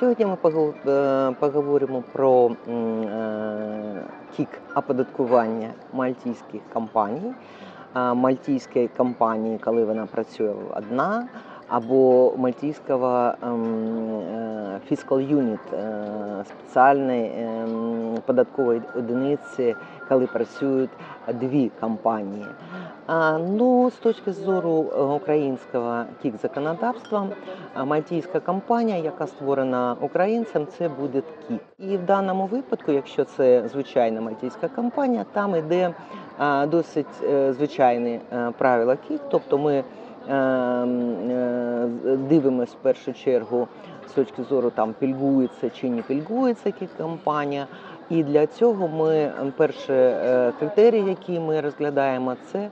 Сьогодні ми е, поговоримо про м, е, оподаткування мальтійських компаній. Мальтійської компанії, коли вона працює одна, або мальтійського ем, е, fiscal unit, е, спеціальної ем, податкової одиниці, коли працюють дві компанії. Ну, з точки зору е, українського кік законодавства, а Мальтійська компанія, яка створена українцем, це буде КІК. І в даному випадку, якщо це звичайна мальтійська компанія, там іде досить е, звичайні е, правила КІК. Тобто ми е, е, дивимося в першу чергу з точки зору там пільгується чи не пільгується компанія. І для цього ми м, перший е, критерій, який ми розглядаємо, це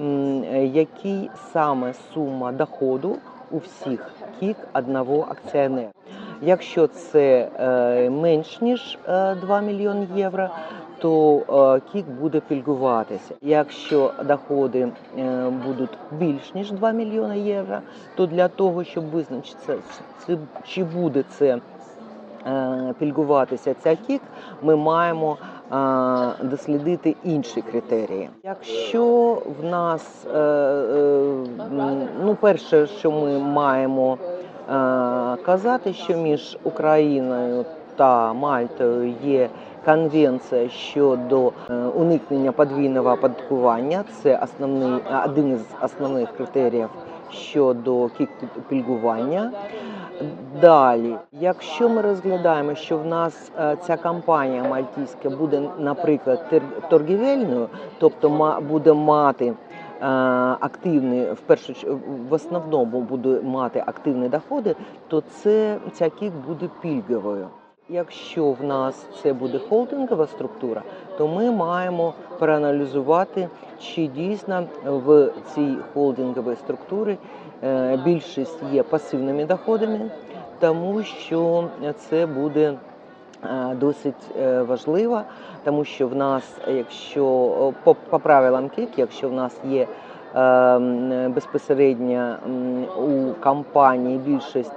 е, який саме сума доходу у всіх кік одного акціонера. Якщо це е, менш ніж е, 2 мільйони євро, то е, кік буде пільгуватися. Якщо доходи е, будуть більш ніж 2 мільйони євро, то для того, щоб визначитися, чи- буде це е, пільгуватися ця кік, ми маємо е, дослідити інші критерії. Якщо в нас е, е, ну, перше, що ми маємо е, казати, що між Україною та Мальтою є конвенція щодо е, уникнення подвійного оподаткування. Це основний один із основних критеріїв щодо пільгування. Далі, якщо ми розглядаємо, що в нас е, ця компанія мальтійська буде, наприклад, торгівельною, тобто буде мати е, активні, в першу в основному буде мати активні доходи, то це ця кік буде пільговою. Якщо в нас це буде холдингова структура, то ми маємо проаналізувати, чи дійсно в цій холдинговій структурі е, більшість є пасивними доходами, тому що це буде е, досить е, важливо, тому що в нас, якщо по, по правилам КІК, якщо в нас є е, безпосередньо у компанії більшість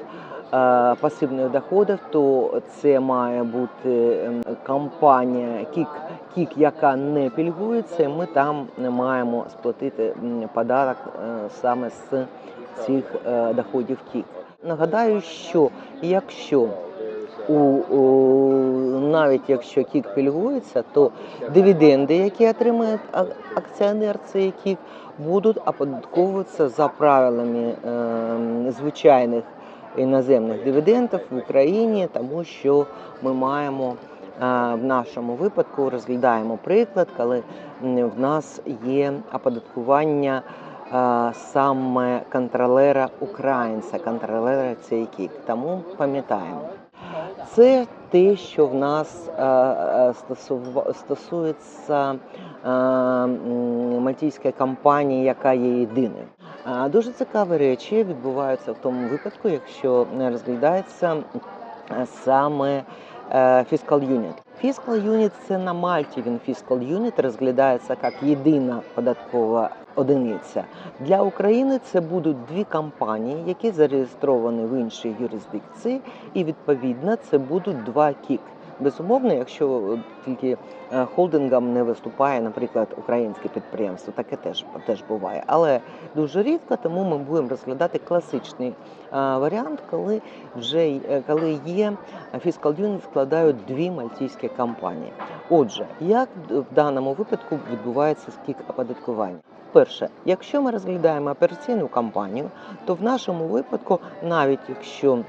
е, пасивних доходів, то це має бути ем, компанія КІК, КІК, яка не пільгується. Ми там не маємо сплатити податок е, саме з цих е, доходів КІК. Нагадаю, що якщо у, у навіть якщо КІК пільгується, то дивіденди, які отримує а- акціонер цей КІК, будуть оподатковуватися за правилами е, звичайних іноземних дивідендів в Україні, тому що ми маємо е, в нашому випадку розглядаємо приклад, коли в нас є оподаткування е, саме контролера українця, контролера цей кік. Тому пам'ятаємо. Це те, що в нас е, е, стосується е, мальтійської компанії, яка є єдиною. Дуже цікаві речі відбуваються в тому випадку, якщо розглядається саме фіскал unit. Fiscal unit – це на Мальті він fiscal unit розглядається як єдина податкова одиниця. Для України це будуть дві компанії, які зареєстровані в іншій юрисдикції, і відповідно це будуть два кік. Безумовно, якщо е, тільки е, холдингом не виступає, наприклад, українське підприємство, таке теж теж буває. Але дуже рідко, тому ми будемо розглядати класичний е, варіант, коли вже коли є фіскал юніт складають дві мальтійські компанії. Отже, як в даному випадку відбувається скік оподаткування? Перше, якщо ми розглядаємо операційну компанію, то в нашому випадку, навіть якщо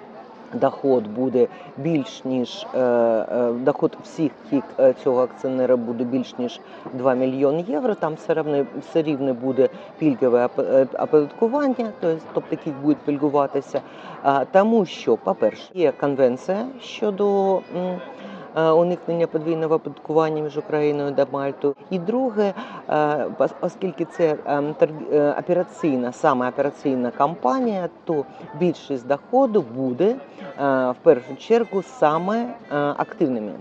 доход буде більш ніж е, е, доход всіх кік е, цього акціонера буде більш ніж 2 мільйони євро, там все рівно, все рівно буде пільгове оп- оподаткування, тобто, кік буде пільгуватися, тому що, по-перше, є конвенція щодо уникнення подвійного оподаткування між Україною та Мальтою. І друге, е, оскільки це е, операційна, саме операційна компанія, то більшість доходу буде е, в першу чергу саме е, активними.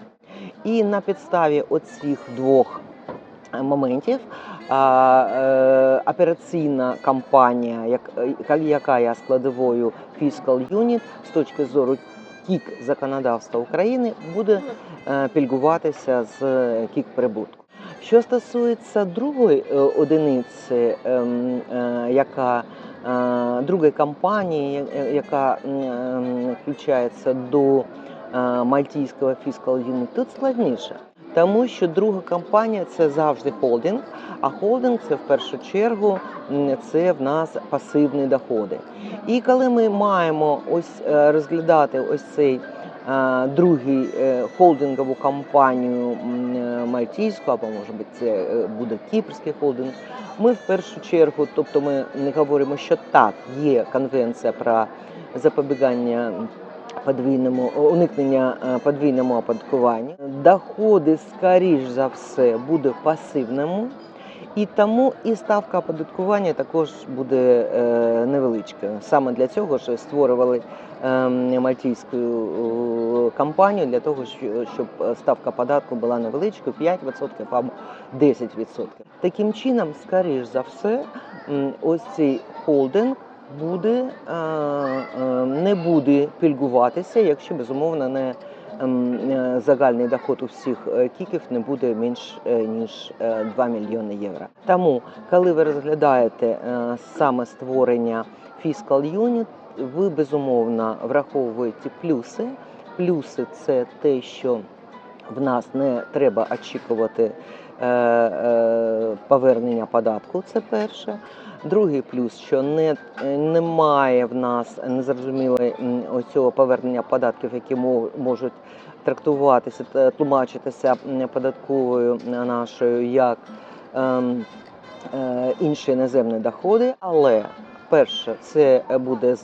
І на підставі оцих двох е, моментів е, операційна е, яка є складовою Fiscal Unit з точки зору кік законодавства України буде е, пільгуватися з кік прибутку. Що стосується другої е, одиниці, ем, е, яка е, другої компанії, яка ем, включається до е, мальтійського Fiscal Unit, тут складніше. Тому що друга компанія це завжди холдинг, а холдинг це в першу чергу це в нас пасивні доходи. І коли ми маємо ось е, розглядати ось цей е, другий е, холдингову компанію мальтійську, або може бути це буде кіпрський холдинг, ми в першу чергу, тобто ми не говоримо, що так, є конвенція про запобігання подвійному уникнення е, подвійному оподаткуванню. Доходи, скоріш за все, буде пасивному. І тому і ставка оподаткування також буде е, невеличкою. Саме для цього ж створювали е, мальтійську е, компанію для того, щоб ставка податку була невеличкою 5% або 10%. Таким чином, скоріш за все, ось цей холдинг буде е, е, не буде пільгуватися, якщо безумовно не ем, е, загальний доход у всіх кіків не буде менш ніж е, 2 мільйони євро. Тому, коли ви розглядаєте саме створення Fiscal Unit, ви безумовно враховуєте плюси. Плюси це те, що в нас не треба очікувати повернення податку. Це перше. Другий плюс, що не, е, немає в нас незрозумілої м, ось цього повернення податків, які можуть трактуватися тлумачитися податковою нашою як ем, е, інші іноземні доходи. Але перше, це буде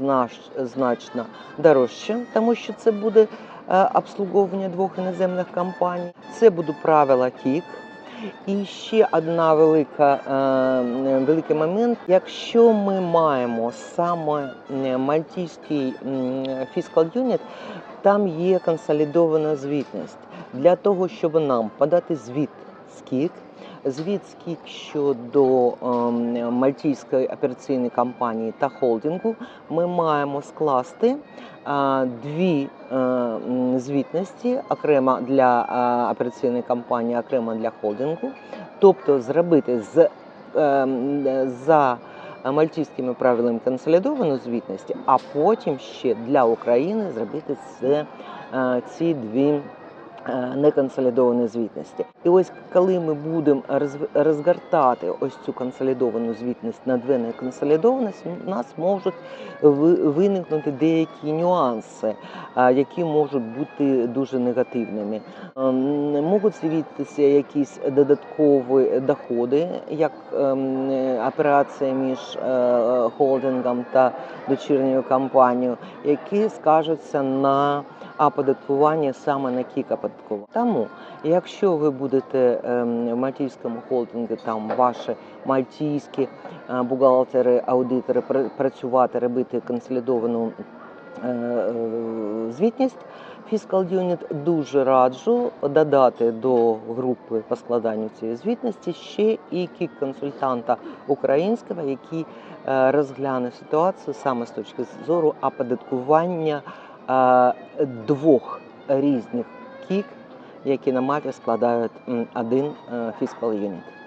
значно дорожче, тому що це буде е, обслуговування двох іноземних компаній. Це будуть правила КІК. І ще одна велика е, великий момент. Якщо ми маємо саме мальтійський Fiscal Unit, там є консолідована звітність для того, щоб нам подати звіт з КІК, звіт з КІК щодо ем, мальтійської операційної компанії та холдингу, ми маємо скласти дві е, звітності окремо для операційної компанії, окремо для холдингу, тобто зробити з ем, за мальтійськими правилами консолідовану звітність, а потім ще для України зробити е, ці дві е, неконсолідовані звітності. І ось коли ми будемо розгортати ось цю консолідовану звітність на дві неконсолідованості, у нас можуть виникнути деякі нюанси, які можуть бути дуже негативними. Ем, Можуть з'явитися якісь додаткові доходи, як ем, е, операція між е, холдингом та дочірньою компанією, які скажуться на оподаткуванні саме на кік оподаткування. Тому, якщо ви будете ем, в мальтійському холдингу, там ваші мальтійські е, бухгалтери, аудитори пр- працювати, робити консолідовану е, е, звітність. Fiscal Unit дуже раджу додати до групи по складанню цієї звітності ще і кік-консультанта українського, який розгляне ситуацію саме з точки зору оподаткування двох різних кік, які на мапі складають один е, юніт. Unit.